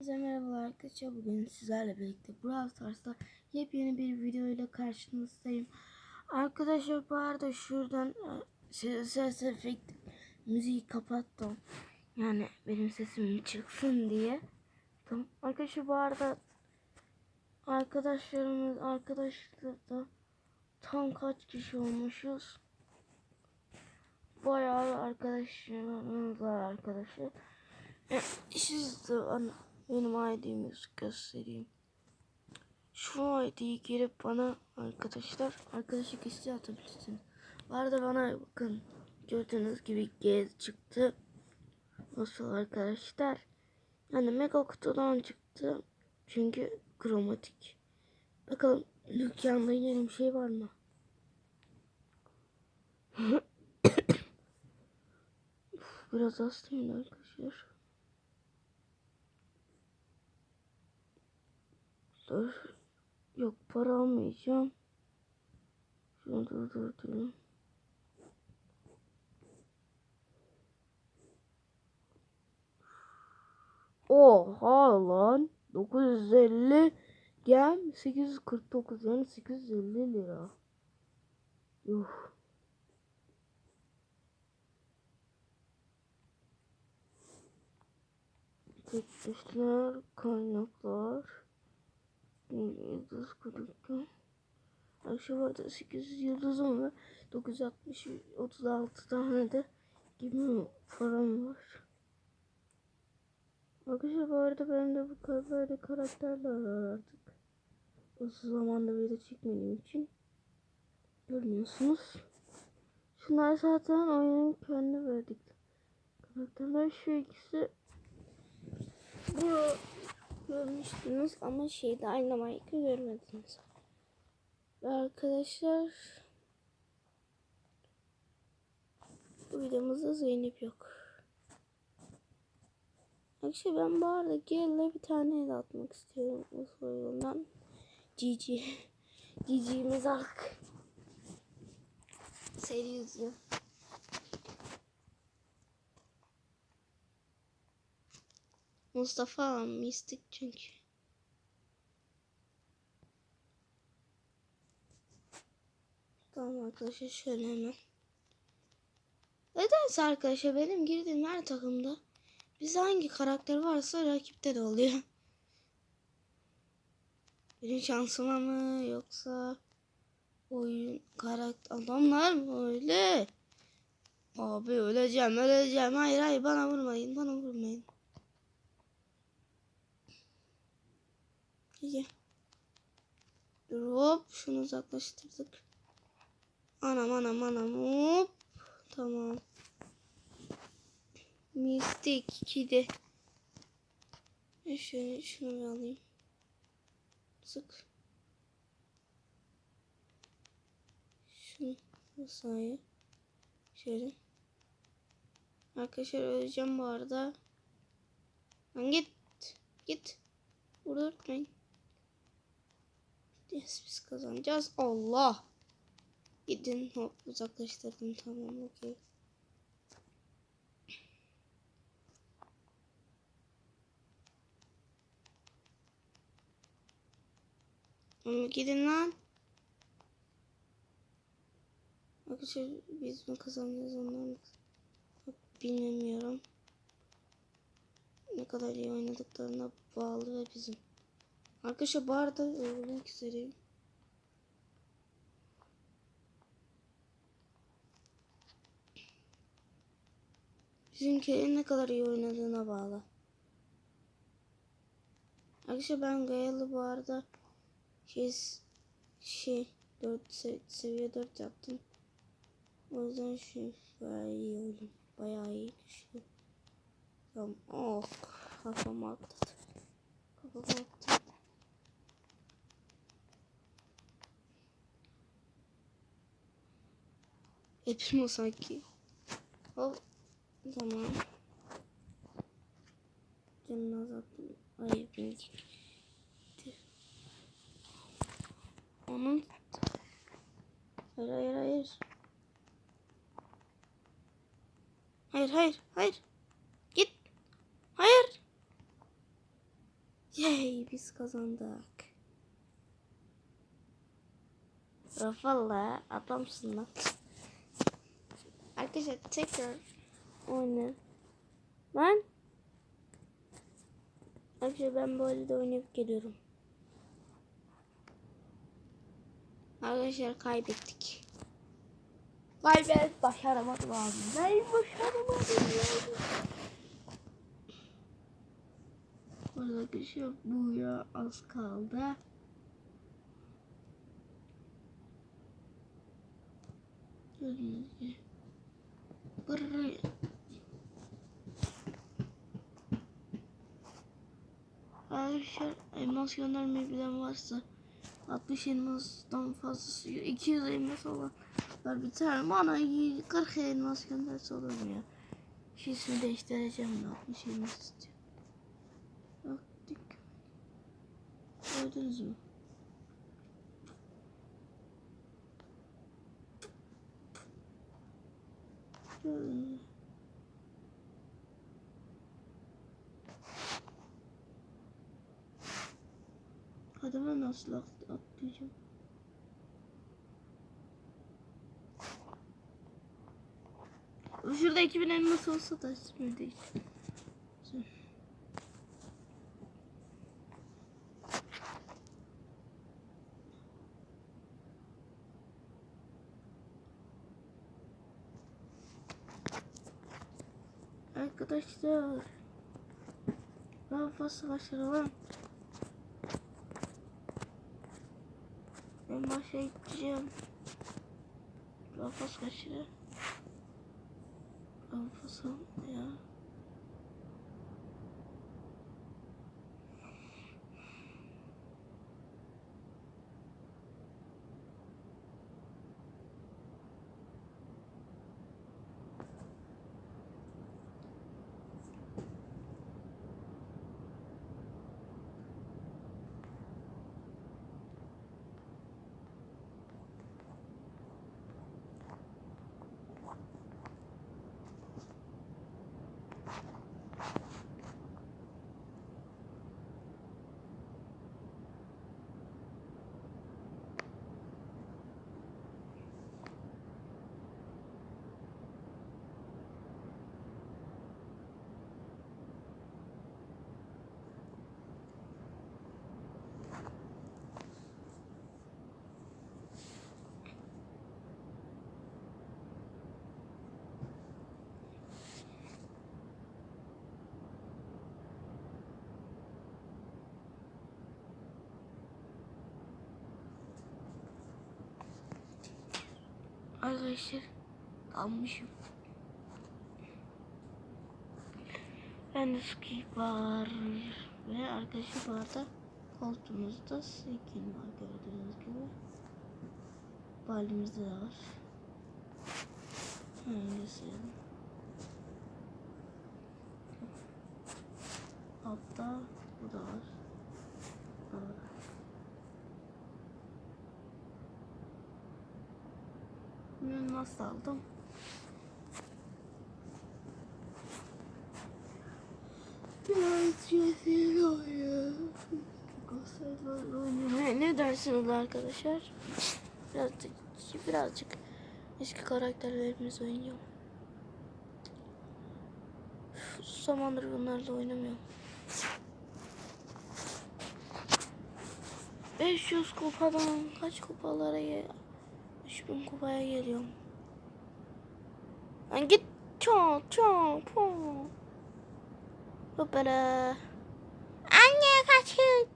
Herkese merhabalar arkadaşlar. Bugün sizlerle birlikte Brawl Stars'ta yepyeni bir video ile karşınızdayım. Arkadaşlar bu arada şuradan e, ses, ses efekt müziği kapattım. Yani benim sesim çıksın diye. Tamam. Arkadaşlar bu arada arkadaşlarımız arkadaşlar tam kaç kişi olmuşuz? Bayağı arkadaşlarımız var arkadaşlar. E, Siz de bana benim ID'mi göstereyim. Şu ID'yi girip bana arkadaşlar arkadaşlık isteği atabilirsiniz. Bu bana bakın gördüğünüz gibi G çıktı. Nasıl arkadaşlar? Yani mega kutudan çıktı. Çünkü kromatik. Bakalım dükkanda yeni bir şey var mı? Biraz hastayım arkadaşlar. Dur. Yok para almayacağım. Şunu durdurayım. Oha lan. 950 gem 849 yani 850 lira. Yuh. Teknikler, kaynaklar. Yıldız kudurdu. Akşam vardı 800 yıldızım ve 960 36 tane de gibi param var. Arkadaşlar bu arada benim de bu kadar böyle karakterler var artık. Uzun zamanda video çekmediğim için görmüyorsunuz. Şunlar zaten oyunun kendi verdik. Karakterler şu ikisi bu görmüştünüz ama şeyde aynı Mike'ı görmediniz. Arkadaşlar bu videomuzda Zeynep yok. Arkadaşlar ben bu arada Gale'le bir tane el atmak istiyorum o soyundan. Cici. Cici'miz artık seri yüzüyor. Mustafa mistik çünkü. Tamam arkadaşlar şöyle hemen. Nedense arkadaşlar benim girdiğim her takımda biz hangi karakter varsa rakipte de oluyor. Benim şansıma mı yoksa oyun karakter adamlar mı öyle? Abi öleceğim öleceğim hayır hayır bana vurmayın bana vurmayın. İyi. Hop şunu uzaklaştırdık. Anam anam anam hop. Tamam. Mistik kedi. E şöyle şunu bir alayım. Sık. Şunu masaya. Şöyle. Arkadaşlar öleceğim bu arada. Lan git. Git. Vurdurtmayın. Yes, biz kazanacağız. Allah. Gidin hop uzaklaştırdım tamam okey. Ama gidin lan. Arkadaşlar biz mi kazanacağız ondan bilmiyorum. Ne kadar iyi oynadıklarına bağlı ve bizim. Arkadaşlar bu arada ölmek üzereyim. Bizimkilerin ne kadar iyi oynadığına bağlı. Arkadaşlar ben Gale'ı bu arada şey şey 4 se seviye 4 yaptım. O yüzden şu bayağı iyi oyun. Bayağı iyi düşüyor. Tamam. Oh kafama atladı. Kafama attı. Hepim o sanki. Hop. Tamam. Canını azalttım. Hayır benimki. Onun Hayır hayır hayır. Hayır hayır hayır. Git. Hayır. Yay biz kazandık. Valla adamsın lan. Arkadaşlar tekrar oyna. Ben Arkadaşlar ben böyle de oynayıp geliyorum. Arkadaşlar kaybettik. Kaybet başaramadım abi. Ben başaramadım ya. Burada arkadaşlar bu ya az kaldı. Gördüğünüz gibi. Buraya. Arkadaşlar elmas göndermeyi bilen varsa 60 elmasdan fazlası 200 elmas olanlar biter bana 40 elmas gönderse olur mu ya? İsmi değiştireceğim de 60 elmas istiyor. Gördünüz mü? Mü? Adama nasıl at- atlayacağım? Şurada 2000 elmas olsa da ismi değil. Arkadaşlar daha fazla başaralım. Ben gideceğim. Daha fazla kaçırı. Daha fazla ya. Arkadaşlar almışım. Ben de var ve arkadaşlar bu koltuğumuzda skin var gördüğünüz gibi. Balimizde de var. Hangisi? Altta bu da var. Bu da var. Nasıl aldım? Biraz yeter oyun. Ne dersiniz arkadaşlar? Birazcık, birazcık eski karakterlerimiz oynuyor. Şu zamandır bunlarla oynamıyorum. 500 kupadan kaç kupalara gel 3000 kupaya geliyorum. Lan git çok çok po. Hoppala. Anne kaçın.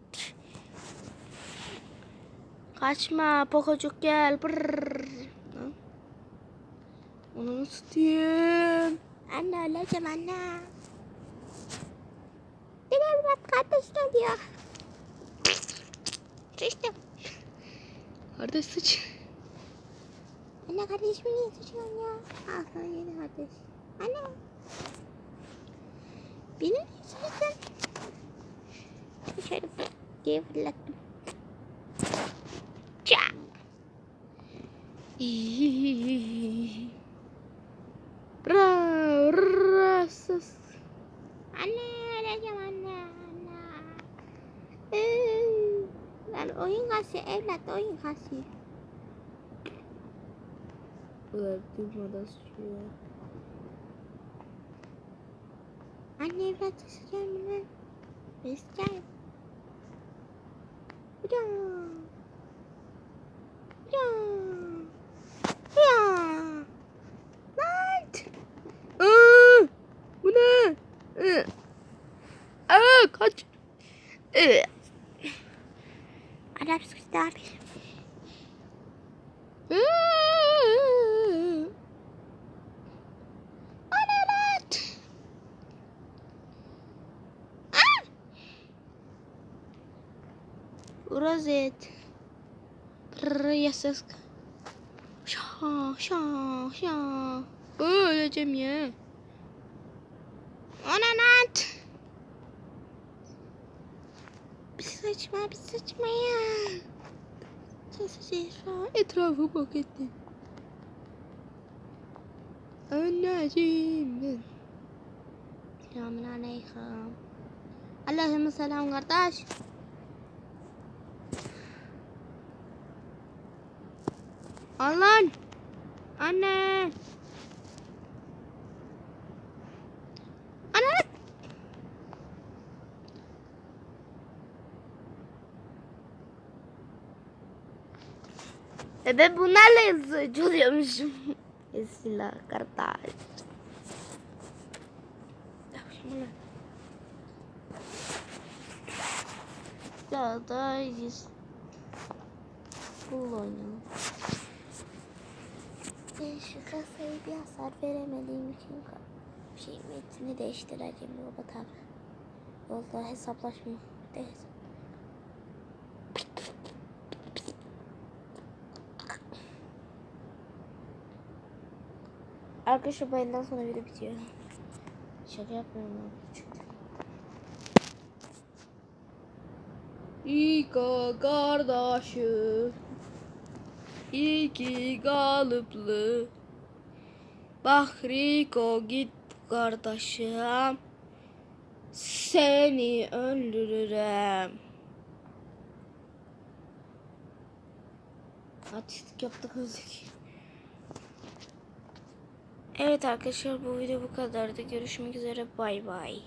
Kaçma pokocuk gel. Brrr. Onu tutayım. Anne öleceğim anne. Bir evlat kardeş geliyor. Sıçtım. Kardeş sıç. Anne kardeşimi niye sıçıyorsun ya? Al sana yeni kardeş. Anne. Beni niye sıçtın? Dışarı diye fırlattım. Çak. Bravo. Sus. Anne öleceğim anne. Anne. oyun kasıyor evlat oyun kasıyor. Ulan durmadan sürüyor. Anne evlat sıcak mı sıcağım. Ya. Ya. Ya. Lan. Aa, bu ne? Ee, Aa, kaç. Ee, Arap sıkıştı abi. ورزت رياسسك شا شا شا اوه يا جميع أنا نات بسجمة بسجمة يا تسجيفة اطرافه بوكتن أنا جيم يا من عليها اللهم صل قرطاش Al lan. Anne. Ana. E ben bunlarla yazıcı oluyormuşum. Esila kardeş. Ya da yüz. Bul oynayalım. Şu kasayı bir hasar veremediğim için şey metni değiştireceğim robot abi. Yolda hesaplaşma. De. Arkadaşlar elden sonra video bitiyor. Şaka yapmıyorum ben. İka kardeşim İki kalıplı Bak Riko git kardeşim Seni öldürürüm Artistik yaptık özlük Evet arkadaşlar bu video bu kadardı. Görüşmek üzere bay bay.